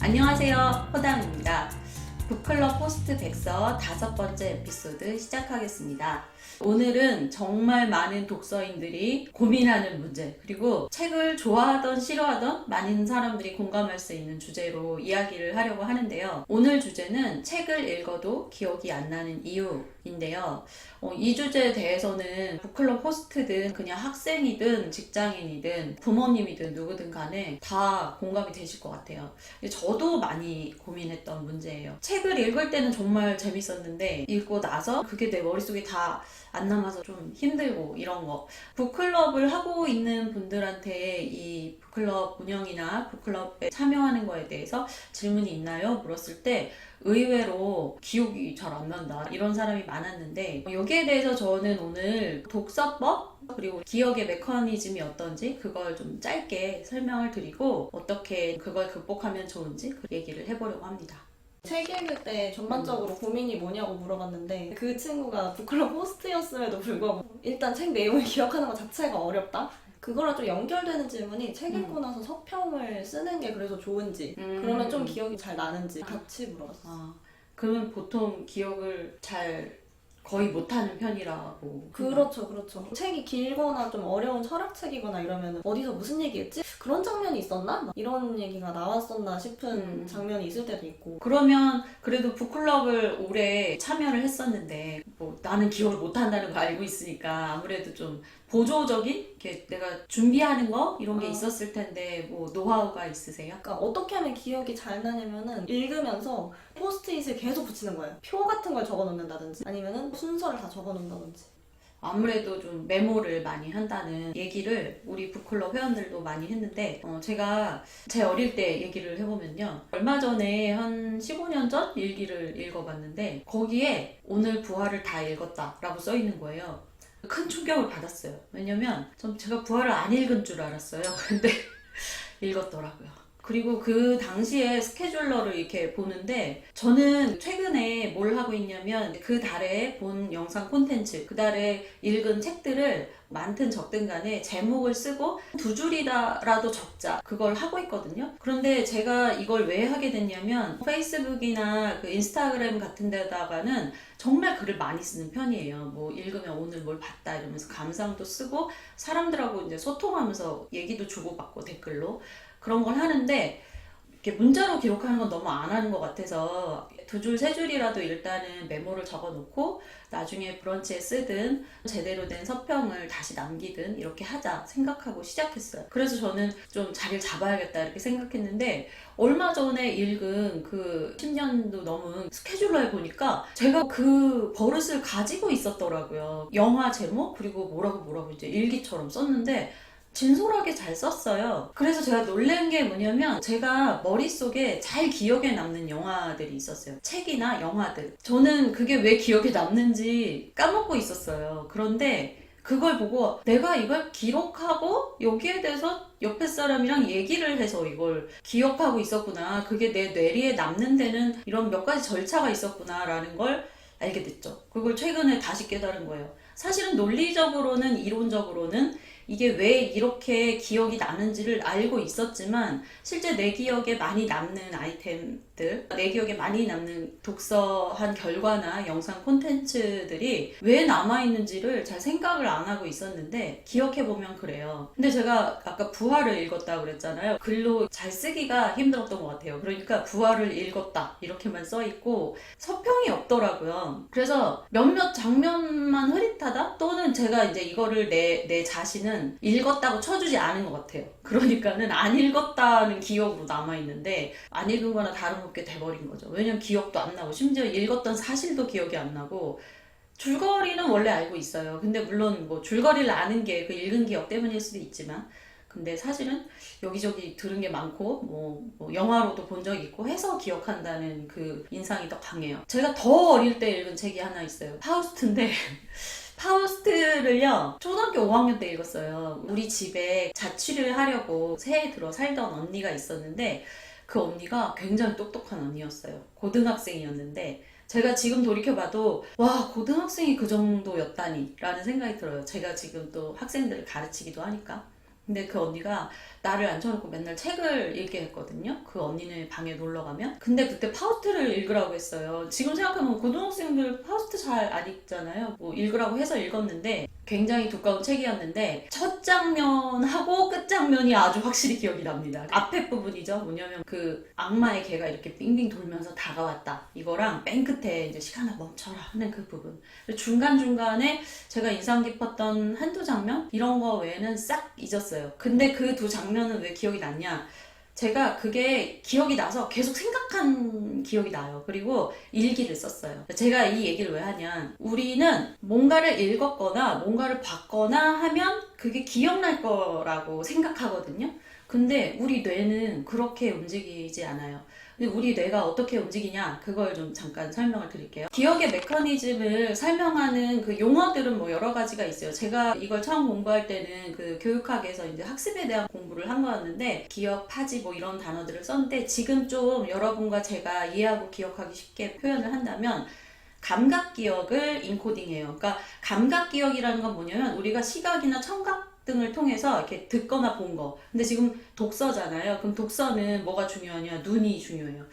안녕하세요. 호당입니다. 북클럽 포스트 백서 다섯 번째 에피소드 시작하겠습니다. 오늘은 정말 많은 독서인들이 고민하는 문제, 그리고 책을 좋아하던 싫어하던 많은 사람들이 공감할 수 있는 주제로 이야기를 하려고 하는데요. 오늘 주제는 책을 읽어도 기억이 안 나는 이유인데요. 어, 이 주제에 대해서는 북클럽 호스트든 그냥 학생이든 직장인이든 부모님이든 누구든 간에 다 공감이 되실 것 같아요. 저도 많이 고민했던 문제예요. 책을 읽을 때는 정말 재밌었는데 읽고 나서 그게 내 머릿속에 다 안 남아서 좀 힘들고 이런 거. 북클럽을 하고 있는 분들한테 이 북클럽 운영이나 북클럽에 참여하는 거에 대해서 질문이 있나요? 물었을 때 의외로 기억이 잘 안 난다 이런 사람이 많았는데 여기에 대해서 저는 오늘 독서법 그리고 기억의 메커니즘이 어떤지 그걸 좀 짧게 설명을 드리고 어떻게 그걸 극복하면 좋은지 그 얘기를 해보려고 합니다. 책 읽을 때 전반적으로 고민이 뭐냐고 물어봤는데 그 친구가 북클럽 호스트였음에도 불구하고 일단 책 내용을 기억하는 것 자체가 어렵다? 그거랑 좀 연결되는 질문이 책 읽고 나서 서평을 쓰는 게 그래서 좋은지 음. 그러면 좀 기억이 잘 나는지 같이 물어봤어 아, 그러면 보통 기억을 잘 거의 못하는 편이라고. 그렇죠 그렇죠 책이 길거나 좀 어려운 철학책이거나 이러면 어디서 무슨 얘기했지? 그런 장면이 있었나? 막 이런 얘기가 나왔었나 싶은 음. 장면이 있을 때도 있고 그러면 그래도 북클럽을 올해 참여를 했었는데 뭐 나는 기억을 못한다는 거 알고 있으니까 아무래도 좀 보조적인 이렇게 내가 준비하는 거 이런 게 어. 있었을 텐데 뭐 노하우가 있으세요? 그러니까 어떻게 하면 기억이 잘 나냐면은 읽으면서 포스트잇을 계속 붙이는 거예요. 표 같은 걸 적어 놓는다든지 아니면은 순서를 다 적어 놓는다든지. 아무래도 좀 메모를 많이 한다는 얘기를 우리 북클럽 회원들도 많이 했는데 어, 제가 제 어릴 때 얘기를 해보면요. 얼마 전에 한 15년 전 일기를 읽어봤는데 거기에 오늘 부활을 다 읽었다 라고 써 있는 거예요. 큰 충격을 받았어요. 왜냐면 전 제가 부활을 안 읽은 줄 알았어요. 근데 읽었더라고요 그리고 그 당시에 스케줄러를 이렇게 보는데 저는 최근에 뭘 하고 있냐면 그 달에 본 영상 콘텐츠, 그 달에 읽은 책들을 많든 적든 간에 제목을 쓰고 두 줄이라도 적자 그걸 하고 있거든요. 그런데 제가 이걸 왜 하게 됐냐면 페이스북이나 그 인스타그램 같은 데다가는 정말 글을 많이 쓰는 편이에요. 뭐 읽으면 오늘 뭘 봤다 이러면서 감상도 쓰고 사람들하고 이제 소통하면서 얘기도 주고받고 댓글로 그런 걸 하는데 이렇게 문자로 기록하는 건 너무 안 하는 것 같아서 두 줄, 세 줄이라도 일단은 메모를 적어 놓고 나중에 브런치에 쓰든 제대로 된 서평을 다시 남기든 이렇게 하자 생각하고 시작했어요. 그래서 저는 좀 자리를 잡아야겠다 이렇게 생각했는데 얼마 전에 읽은 그 10년도 넘은 스케줄러에 보니까 제가 그 버릇을 가지고 있었더라고요. 영화 제목 그리고 뭐라고 뭐라고 이제 일기처럼 썼는데 진솔하게 잘 썼어요. 그래서 제가 놀란 게 뭐냐면 제가 머릿속에 잘 기억에 남는 영화들이 있었어요. 책이나 영화들. 저는 그게 왜 기억에 남는지 까먹고 있었어요. 그런데 그걸 보고 내가 이걸 기록하고 여기에 대해서 옆에 사람이랑 얘기를 해서 이걸 기억하고 있었구나. 그게 내 뇌리에 남는 데는 이런 몇 가지 절차가 있었구나라는 걸 알게 됐죠. 그걸 최근에 다시 깨달은 거예요. 사실은 논리적으로는 이론적으로는 이게 왜 이렇게 기억이 나는지를 알고 있었지만 실제 내 기억에 많이 남는 아이템들, 내 기억에 많이 남는 독서한 결과나 영상 콘텐츠들이 왜 남아있는지를 잘 생각을 안 하고 있었는데 기억해보면 그래요. 근데 제가 아까 부활을 읽었다 그랬잖아요. 글로 잘 쓰기가 힘들었던 것 같아요. 그러니까 부활을 읽었다 이렇게만 써있고 서평 이 없더라고요. 그래서 몇몇 장면만 흐릿하다 또는 제가 이제 이거를 내, 내 자신은 읽었다고 쳐주지 않은 것 같아요. 그러니까는 안 읽었다는 기억으로 남아있는데 안 읽은 거나 다름없게 돼버린 거죠. 왜냐면 기억도 안 나고 심지어 읽었던 사실도 기억이 안 나고 줄거리는 원래 알고 있어요. 근데 물론 뭐 줄거리를 아는 게 그 읽은 기억 때문일 수도 있지만 근데 사실은 여기저기 들은 게 많고 뭐, 뭐 영화로도 본적 있고 해서 기억한다는 그 인상이 더 강해요. 제가 더 어릴 때 읽은 책이 하나 있어요. 파우스트인데 파우스트를요 초등학교 5학년 때 읽었어요. 우리 집에 자취를 하려고 새해 들어 살던 언니가 있었는데 그 언니가 굉장히 똑똑한 언니였어요. 고등학생이었는데 제가 지금 돌이켜봐도 와 고등학생이 그 정도였다니 라는 생각이 들어요. 제가 지금 또 학생들을 가르치기도 하니까 근데 그 언니가 나를 앉혀놓고 맨날 책을 읽게 했거든요. 그 언니네 방에 놀러 가면. 근데 그때 파우스트를 읽으라고 했어요. 지금 생각해보면 고등학생들 파우스트 잘 안 읽잖아요. 뭐 읽으라고 해서 읽었는데 굉장히 두꺼운 책이었는데 첫 장면하고 끝 장면이 아주 확실히 기억이 납니다. 앞에 부분이죠. 뭐냐면 그 악마의 개가 이렇게 빙빙 돌면서 다가왔다. 이거랑 맨 끝에 이제 시간아 멈춰라 하는 그 부분. 중간 중간에 제가 인상 깊었던 한두 장면 이런 거 외에는 싹 잊었어요. 근데 그 두 장면은 왜 기억이 났냐? 제가 그게 기억이 나서 계속 생각한 기억이 나요. 그리고 일기를 썼어요. 제가 이 얘기를 왜 하냐. 우리는 뭔가를 읽었거나 뭔가를 봤거나 하면 그게 기억날 거라고 생각하거든요. 근데 우리 뇌는 그렇게 움직이지 않아요. 근데 우리 뇌가 어떻게 움직이냐 그걸 좀 잠깐 설명을 드릴게요. 기억의 메커니즘을 설명하는 그 용어들은 뭐 여러 가지가 있어요. 제가 이걸 처음 공부할 때는 그 교육학에서 이제 학습에 대한 공부를 한 거였는데 기억, 파지 뭐 이런 단어들을 썼는데 지금 좀 여러분과 제가 이해하고 기억하기 쉽게 표현을 한다면 감각 기억을 인코딩해요. 그러니까 감각 기억이라는 건 뭐냐면 우리가 시각이나 청각 등을 통해서 이렇게 듣거나 본 거. 근데 지금 독서잖아요. 그럼 독서는 뭐가 중요하냐? 눈이 중요해요.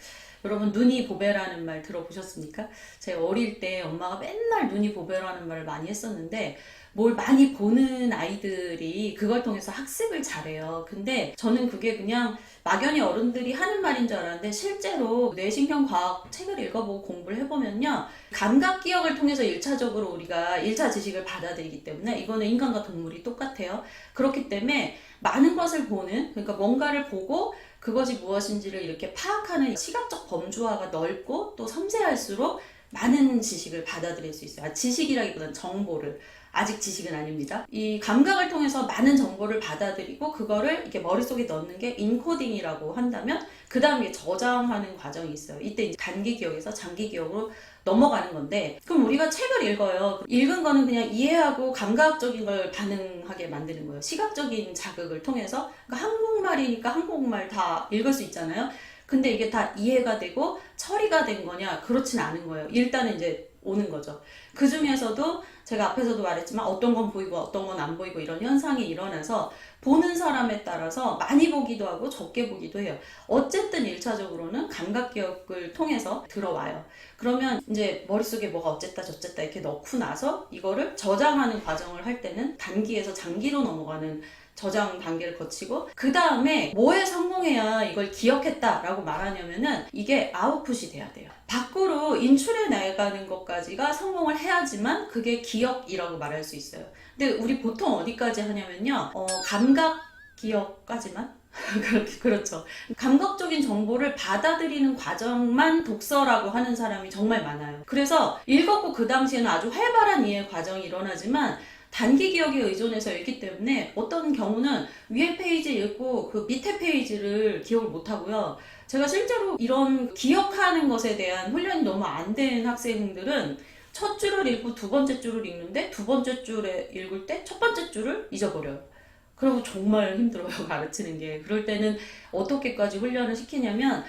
여러분 눈이 보배라는 말 들어보셨습니까? 제가 어릴 때 엄마가 맨날 눈이 보배라는 말을 많이 했었는데 뭘 많이 보는 아이들이 그걸 통해서 학습을 잘해요. 근데 저는 그게 그냥 막연히 어른들이 하는 말인 줄 알았는데 실제로 뇌신경 과학 책을 읽어보고 공부를 해보면요. 감각 기억을 통해서 일차적으로 우리가 일차 지식을 받아들이기 때문에 이거는 인간과 동물이 똑같아요. 그렇기 때문에 많은 것을 보는 그러니까 뭔가를 보고 그것이 무엇인지를 이렇게 파악하는 시각적 범주화가 넓고 또 섬세할수록 많은 지식을 받아들일 수 있어요. 아, 지식이라기보다는 정보를. 아직 지식은 아닙니다. 이 감각을 통해서 많은 정보를 받아들이고 그거를 이렇게 머릿속에 넣는 게 인코딩이라고 한다면 그 다음에 저장하는 과정이 있어요. 이때 이제 단기 기억에서 장기 기억으로 넘어가는 건데 그럼 우리가 책을 읽어요. 읽은 거는 그냥 이해하고 감각적인 걸 반응하게 만드는 거예요. 시각적인 자극을 통해서 그러니까 한국말이니까 한국말 다 읽을 수 있잖아요. 근데 이게 다 이해가 되고 처리가 된 거냐? 그렇진 않은 거예요. 일단은 이제 오는 거죠. 그 중에서도 제가 앞에서도 말했지만 어떤 건 보이고 어떤 건 안 보이고 이런 현상이 일어나서 보는 사람에 따라서 많이 보기도 하고 적게 보기도 해요. 어쨌든 일차적으로는 감각 기억을 통해서 들어와요. 그러면 이제 머릿속에 뭐가 어쨌다 저쨌다 이렇게 넣고 나서 이거를 저장하는 과정을 할 때는 단기에서 장기로 넘어가는 저장 단계를 거치고 그 다음에 뭐에 성공해야 이걸 기억했다라고 말하냐면은 이게 아웃풋이 돼야 돼요. 밖으로 인출해 나가는 것까지가 성공을 해야지만 그게 기억이라고 말할 수 있어요. 근데 우리 보통 어디까지 하냐면요, 어, 감각 기억까지만 그렇죠. 감각적인 정보를 받아들이는 과정만 독서라고 하는 사람이 정말 많아요. 그래서 읽었고 그 당시에는 아주 활발한 이해 과정이 일어나지만 단기 기억에 의존해서 읽기 때문에 어떤 경우는 위에 페이지 읽고 그 밑에 페이지를 기억을 못 하고요. 제가 실제로 이런 기억하는 것에 대한 훈련이 너무 안 된 학생들은 첫 줄을 읽고 두 번째 줄을 읽는데 두 번째 줄에 읽을 때 첫 번째 줄을 잊어버려요. 그리고 정말 힘들어요, 가르치는 게. 그럴 때는 어떻게까지 훈련을 시키냐면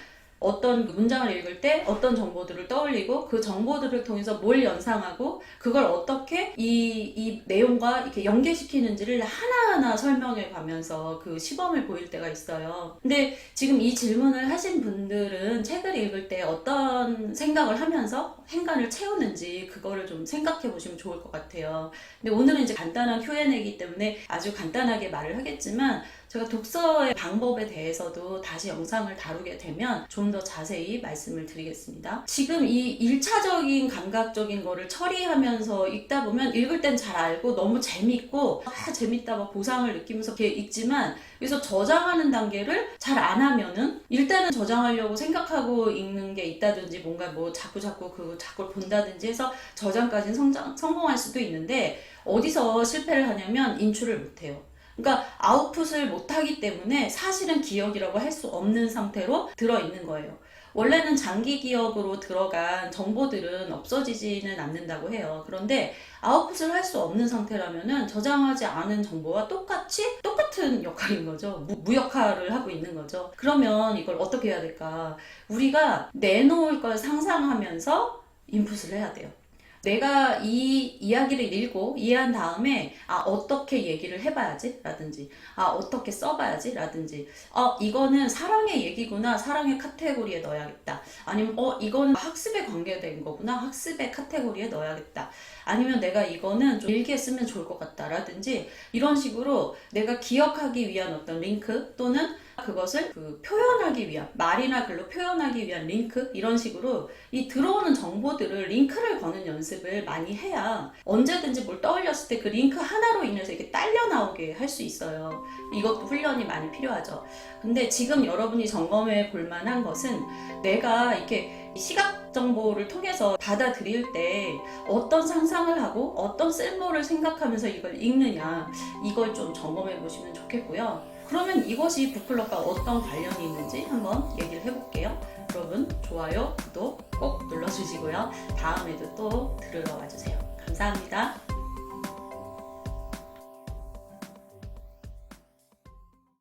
어떤 문장을 읽을 때 어떤 정보들을 떠올리고 그 정보들을 통해서 뭘 연상하고 그걸 어떻게 이, 이 내용과 이렇게 연계시키는지를 하나하나 설명해 가면서 그 시범을 보일 때가 있어요. 근데 지금 이 질문을 하신 분들은 책을 읽을 때 어떤 생각을 하면서 행간을 채우는지 그거를 좀 생각해 보시면 좋을 것 같아요. 근데 오늘은 이제 간단한 Q&A이기 때문에 아주 간단하게 말을 하겠지만 제가 독서의 방법에 대해서도 다시 영상을 다루게 되면 좀더 자세히 말씀을 드리겠습니다. 지금 이 1차적인 감각적인 거를 처리하면서 읽다 보면 읽을 땐 잘 알고 너무 재밌고 아 재밌다 막 보상을 느끼면서 이렇게 읽지만 여기서 저장하는 단계를 잘 안 하면은 일단은 저장하려고 생각하고 읽는 게 있다든지 뭔가 뭐 자꾸 자꾸 그 자꾸 본다든지 해서 저장까지는 성장, 성공할 수도 있는데 어디서 실패를 하냐면 인출을 못해요. 그러니까 아웃풋을 못하기 때문에 사실은 기억이라고 할 수 없는 상태로 들어있는 거예요. 원래는 장기 기억으로 들어간 정보들은 없어지지는 않는다고 해요. 그런데 아웃풋을 할 수 없는 상태라면은 저장하지 않은 정보와 똑같이 똑같은 역할인 거죠. 무, 무역화를 하고 있는 거죠. 그러면 이걸 어떻게 해야 될까? 우리가 내놓을 걸 상상하면서 인풋을 해야 돼요. 내가 이 이야기를 읽고 이해한 다음에 아 어떻게 얘기를 해봐야지 라든지 아 어떻게 써봐야지 라든지 어 이거는 사랑의 얘기구나 사랑의 카테고리에 넣어야겠다. 아니면 어 이거는 학습에 관계된 거구나 학습의 카테고리에 넣어야겠다. 아니면 내가 이거는 좀 일기에 쓰면 좋을 것 같다 라든지 이런 식으로 내가 기억하기 위한 어떤 링크 또는 그것을 그 표현하기 위한 말이나 글로 표현하기 위한 링크 이런 식으로 이 들어오는 정보들을 링크를 거는 연습을 많이 해야 언제든지 뭘 떠올렸을 때 그 링크 하나로 인해서 이렇게 딸려 나오게 할 수 있어요. 이것도 훈련이 많이 필요하죠. 근데 지금 여러분이 점검해 볼 만한 것은 내가 이렇게 시각 정보를 통해서 받아들일 때 어떤 상상을 하고 어떤 쓸모를 생각하면서 이걸 읽느냐 이걸 좀 점검해 보시면 좋겠고요. 그러면 이것이 북클럽과 어떤 관련이 있는지 한번 얘기를 해볼게요. 여러분 좋아요, 구독 꼭 눌러주시고요. 다음에도 또 들으러 와주세요. 감사합니다.